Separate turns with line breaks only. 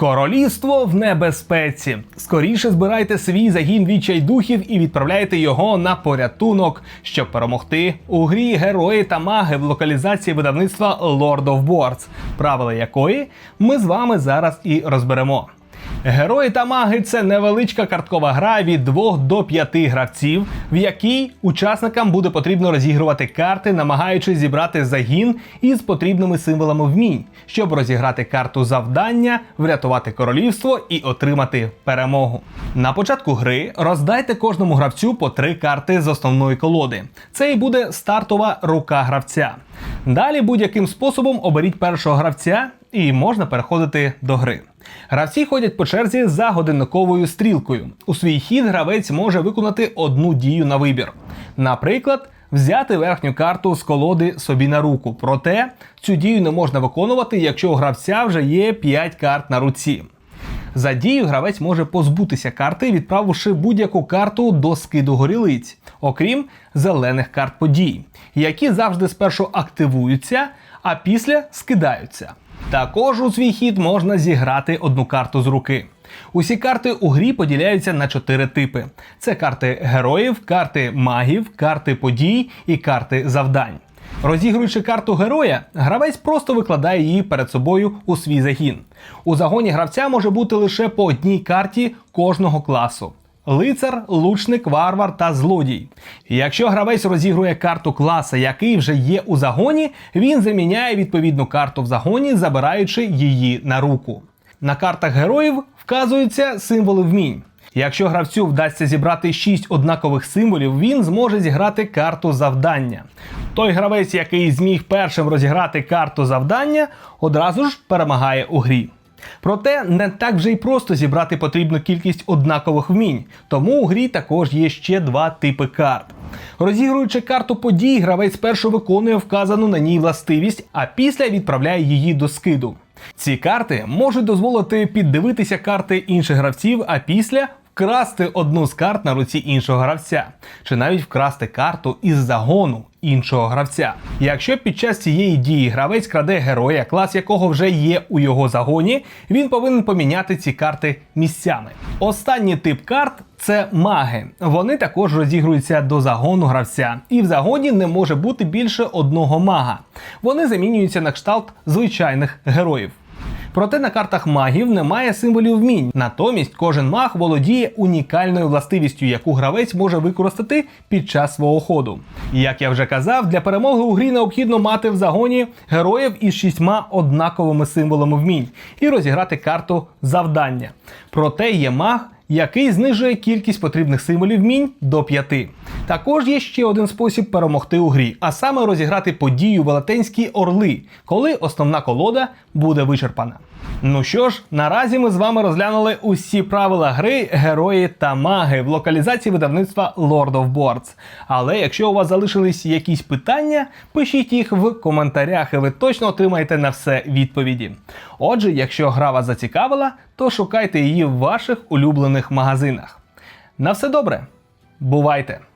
Королівство в небезпеці. Скоріше збирайте свій загін відчайдухів і відправляйте його на порятунок, щоб перемогти у грі герої та маги в локалізації видавництва Lord of Boards, правила якої ми з вами зараз і розберемо. Герої та маги це невеличка карткова гра від 2 до 5 гравців, в якій учасникам буде потрібно розігрувати карти, намагаючись зібрати загін із потрібними символами вмінь, щоб розіграти карту завдання, врятувати королівство і отримати перемогу. На початку гри роздайте кожному гравцю по 3 карти з основної колоди. Це і буде стартова рука гравця. Далі будь-яким способом оберіть першого гравця і можна переходити до гри. Гравці ходять по черзі за годинниковою стрілкою. У свій хід гравець може виконати одну дію на вибір. Наприклад, взяти верхню карту з колоди собі на руку. Проте цю дію не можна виконувати, якщо у гравця вже є 5 карт на руці. За дію гравець може позбутися карти, відправивши будь-яку карту до скиду горілиць, окрім зелених карт подій, які завжди спершу активуються, а після скидаються. Також у свій хід можна зіграти одну карту з руки. Усі карти у грі поділяються на чотири типи: це карти героїв, карти магів, карти подій і карти завдань. Розігруючи карту героя, гравець просто викладає її перед собою у свій загін. У загоні гравця може бути лише по одній карті кожного класу. Лицар, лучник, варвар та злодій. Якщо гравець розігрує карту класа, який вже є у загоні, він заміняє відповідну карту в загоні, забираючи її на руку. На картах героїв вказуються символи вмінь. Якщо гравцю вдасться зібрати 6 однакових символів, він зможе зіграти карту завдання. Той гравець, який зміг першим розіграти карту завдання, одразу ж перемагає у грі. Проте не так вже й просто зібрати потрібну кількість однакових вмінь, тому у грі також є ще два типи карт. Розігруючи карту подій, гравець спершу виконує вказану на ній властивість, а після відправляє її до скиду. Ці карти можуть дозволити піддивитися карти інших гравців, а після вкрасти одну з карт на руці іншого гравця, чи навіть вкрасти карту із загону іншого гравця. Якщо під час цієї дії гравець краде героя, клас якого вже є у його загоні, він повинен поміняти ці карти місцями. Останній тип карт це маги. Вони також розігруються до загону гравця, і в загоні не може бути більше одного мага. Вони замінюються на кшталт звичайних героїв. Проте на картах магів немає символів вмінь. Натомість кожен маг володіє унікальною властивістю, яку гравець може використати під час свого ходу. Як я вже казав, для перемоги у грі необхідно мати в загоні героїв із шістьма однаковими символами вмінь і розіграти карту завдання. Проте є маг, який знижує кількість потрібних символів вмінь до 5. Також є ще один спосіб перемогти у грі, а саме розіграти подію Велетенські орли, коли основна колода буде вичерпана. Ну що ж, наразі ми з вами розглянули усі правила гри, герої та маги в локалізації видавництва Lord of Boards. Але якщо у вас залишились якісь питання, пишіть їх в коментарях, і ви точно отримаєте на все відповіді. Отже, якщо гра вас зацікавила, то шукайте її в ваших улюблених магазинах. На все добре, бувайте!